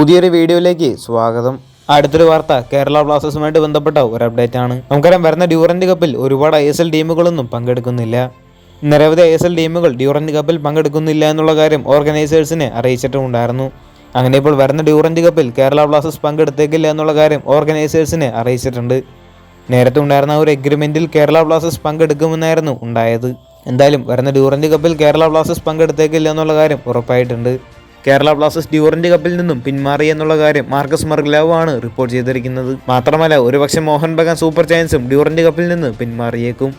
പുതിയൊരു വീഡിയോയിലേക്ക് സ്വാഗതം. അടുത്തൊരു വാർത്ത കേരള ബ്ലാസ്റ്റേഴ്സുമായിട്ട് ബന്ധപ്പെട്ട ഒരു അപ്ഡേറ്റ് ആണ്. നമുക്കറിയാം വരുന്ന ഡ്യൂറന്റ് കപ്പിൽ ഒരുപാട് ഐ എസ് എൽ ടീമുകളൊന്നും പങ്കെടുക്കുന്നില്ല. നിരവധി ഐ എസ് എൽ ടീമുകൾ ഡ്യൂറന്റ് കപ്പിൽ പങ്കെടുക്കുന്നില്ല എന്നുള്ള കാര്യം ഓർഗനൈസേഴ്സിനെ അറിയിച്ചിട്ടുമുണ്ടായിരുന്നു. അങ്ങനെ ഇപ്പോൾ വരുന്ന ഡ്യൂറന്റ് കപ്പിൽ കേരള ബ്ലാസ്റ്റേഴ്സ് പങ്കെടുത്തേക്കില്ല എന്നുള്ള കാര്യം ഓർഗനൈസേഴ്സിനെ അറിയിച്ചിട്ടുണ്ട്. നേരത്തെ ഉണ്ടായിരുന്ന ഒരു എഗ്രിമെന്റിൽ കേരള ബ്ലാസ്റ്റേഴ്സ് പങ്കെടുക്കുമെന്നായിരുന്നു ഉണ്ടായത്. എന്തായാലും വരുന്ന ഡ്യൂറന്റ് കപ്പിൽ കേരള ബ്ലാസ്റ്റേഴ്സ് പങ്കെടുത്തേക്കില്ല എന്നുള്ള കാര്യം ഉറപ്പായിട്ടുണ്ട്. കേരള ബ്ലാസ്റ്റേഴ്സ് ഡ്യൂറന്റ് കപ്പിൽ നിന്നും പിന്മാറി എന്നുള്ള കാര്യം മാർക്കസ് മർഗ്ലാവ് ആണ് റിപ്പോർട്ട് ചെയ്തിരിക്കുന്നത്. മാത്രമല്ല ഒരുപക്ഷെ മോഹൻ ബഗാൻ സൂപ്പർ ചാൻസും ഡ്യൂറന്റ് കപ്പിൽ നിന്ന് പിന്മാറിയേക്കും.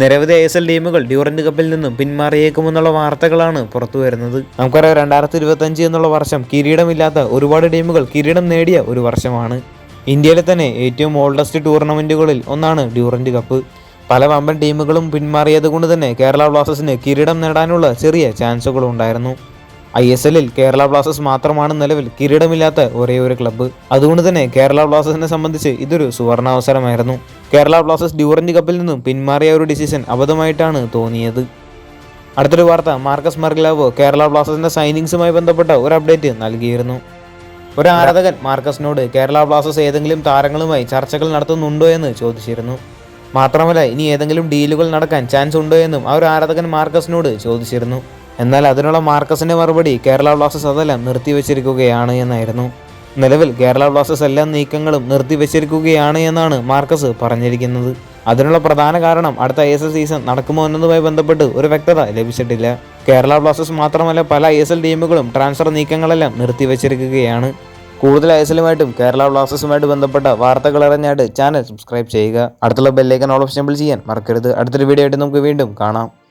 നിരവധി ഐ എസ് എൽ ടീമുകൾ ഡ്യൂറന്റ് കപ്പിൽ നിന്നും പിന്മാറിയേക്കുമെന്നുള്ള വാർത്തകളാണ് പുറത്തു വരുന്നത്. നമുക്കറിയാം രണ്ടായിരത്തി ഇരുപത്തഞ്ച് എന്നുള്ള വർഷം കിരീടമില്ലാത്ത ഒരുപാട് ടീമുകൾ കിരീടം നേടിയ ഒരു വർഷമാണ്. ഇന്ത്യയിലെ തന്നെ ഏറ്റവും ഓൾഡസ്റ്റ് ടൂർണമെന്റുകളിൽ ഒന്നാണ് ഡ്യൂറന്റ് കപ്പ്. പല വമ്പൻ ടീമുകളും പിന്മാറിയത് കൊണ്ട് തന്നെ കേരള ബ്ലാസ്റ്റേഴ്സിന് കിരീടം നേടാനുള്ള ചെറിയ ചാൻസുകളും ഉണ്ടായിരുന്നു ഐ എസ് എല്ലിൽ കേരള ബ്ലാസ്റ്റേഴ്സ് മാത്രമാണ് നിലവിൽ കിരീടമില്ലാത്ത ഒരേ ഒരു ക്ലബ്ബ്. അതുകൊണ്ട് തന്നെ കേരള ബ്ലാസ്റ്റേഴ്സിനെ സംബന്ധിച്ച് ഇതൊരു സുവർണാവസരമായിരുന്നു. കേരള ബ്ലാസ്റ്റേഴ്സ് ഡ്യൂറന്റ് കപ്പിൽ നിന്നും പിന്മാറിയ ഒരു ഡിസിഷൻ അബദ്ധമായിട്ടാണ് തോന്നിയത്. അടുത്തൊരു വാർത്ത മാർക്കസ് മർഗ്ലാവോ കേരള ബ്ലാസ്റ്റേഴ്സിന്റെ സൈനിങ്സുമായി ബന്ധപ്പെട്ട ഒരു അപ്ഡേറ്റ് നൽകിയിരുന്നു. ഒരു ആരാധകൻ മാർക്കസിനോട് കേരള ബ്ലാസ്റ്റേഴ്സ് ഏതെങ്കിലും താരങ്ങളുമായി ചർച്ചകൾ നടത്തുന്നുണ്ടോ എന്ന് ചോദിച്ചിരുന്നു. മാത്രമല്ല ഇനി ഏതെങ്കിലും ഡീലുകൾ നടക്കാൻ ചാൻസ് ഉണ്ടോ എന്നും ആ ഒരു ആരാധകൻ മാർക്കസിനോട് ചോദിച്ചിരുന്നു. എന്നാൽ അതിനുള്ള മാർക്കസിന്റെ മറുപടി കേരള ബ്ലാസ്റ്റേഴ്സ് അതെല്ലാം നിർത്തിവെച്ചിരിക്കുകയാണ് എന്നായിരുന്നു. നിലവിൽ കേരള ബ്ലാസ്റ്റേഴ്സ് എല്ലാ നീക്കങ്ങളും നിർത്തിവെച്ചിരിക്കുകയാണ് എന്നാണ് മാർക്കസ് പറഞ്ഞിരിക്കുന്നത്. അതിനുള്ള പ്രധാന കാരണം അടുത്ത ഐ എസ് എൽ സീസൺ നടക്കുമോ എന്നതുമായി ബന്ധപ്പെട്ട് ഒരു വ്യക്തത ലഭിച്ചിട്ടില്ല. കേരള ബ്ലാസ്റ്റേഴ്സ് മാത്രമല്ല പല ഐ എസ് എൽ ടീമുകളും ട്രാൻസ്ഫർ നീക്കങ്ങളെല്ലാം നിർത്തിവെച്ചിരിക്കുകയാണ്. കൂടുതൽ ഐ എസ് എല്ലുമായിട്ടും കേരള ബ്ലാസ്റ്റേഴ്സുമായിട്ട് ബന്ധപ്പെട്ട വാർത്തകൾ അറിഞ്ഞായിട്ട് ചാനൽ സബ്സ്ക്രൈബ് ചെയ്യുക. അടുത്തുള്ള ബെല്ലേക്കൻ ഓൾ ഓപ്ഷൻ ചെയ്യാൻ മറക്കരുത്. അടുത്തൊരു വീഡിയോ ആയിട്ട് നമുക്ക് വീണ്ടും കാണാം.